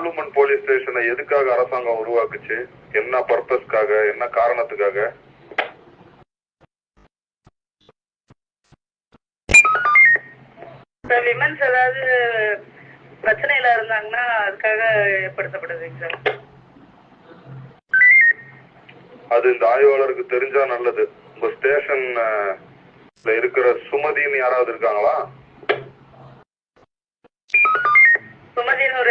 ஆலுமன் police ஸ்டேஷனை எதுக்காக அரசாங்கம் உருவாக்குச்சு? என்ன பர்பஸ்க்காக? என்ன காரணத்துக்காக? விமன்ஸ் ஏதாவது பிரச்சனையில இருந்தாங்கன்னா அதுக்காக ஏற்படுத்தப்படுதுங்க சார் அது இந்த ஆய்வாளருக்கு தெரிஞ்சா நல்லது. உங்க ஸ்டேஷன் இருக்கிற சுமதின்னு யாராவது இருக்காங்களா?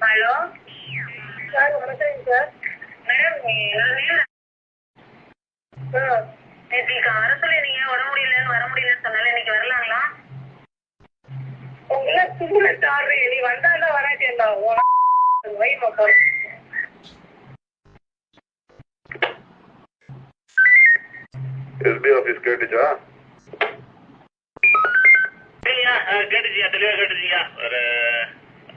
ஹலோ. சார் வணக்கம் சார். மேடம் சார் நேற்று அரசுல நீங்க உடம்பு முடியலன்னு வர முடியலன்னு சொன்னால இன்னைக்கு வரலாங்களா? உங்களை சாரு நீ வந்தாலும் வராட்டேன் வை மக்கள் எஸ்பி ஆபீஸ் கேட்டுச்சா? கேட்டுச்சியா தெளிவா கேட்டுச்சியா ஒரு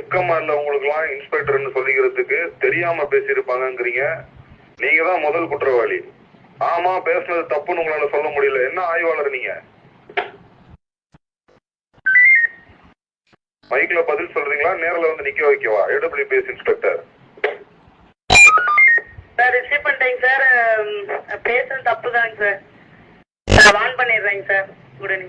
வெக்கமா இல்ல உங்களுக்குலாம் இன்ஸ்பெக்டர்னு சொல்லிக்கிறதுக்கு தெரியாம பேசியிருப்பாங்கிறீங்க நீங்க தான் முதல் குற்றவாளி. ஆமா பேசுனது தப்புன்னு உங்களால சொல்ல முடியல. என்ன ஆய்வாளர் நீங்க? மைக்ல பதில் சொல்றீங்களா? நேர்ல வந்து நிக்க வைக்கவா? ஏடபிள்யூபிஎஸ் இன்ஸ்பெக்டர் சார் ரிசீவ் பண்ணிட்டேங்க சார் பேசுறது தப்பு தாங்க சார் நான் வான் பண்ணிடுறேங்க சார் உடனே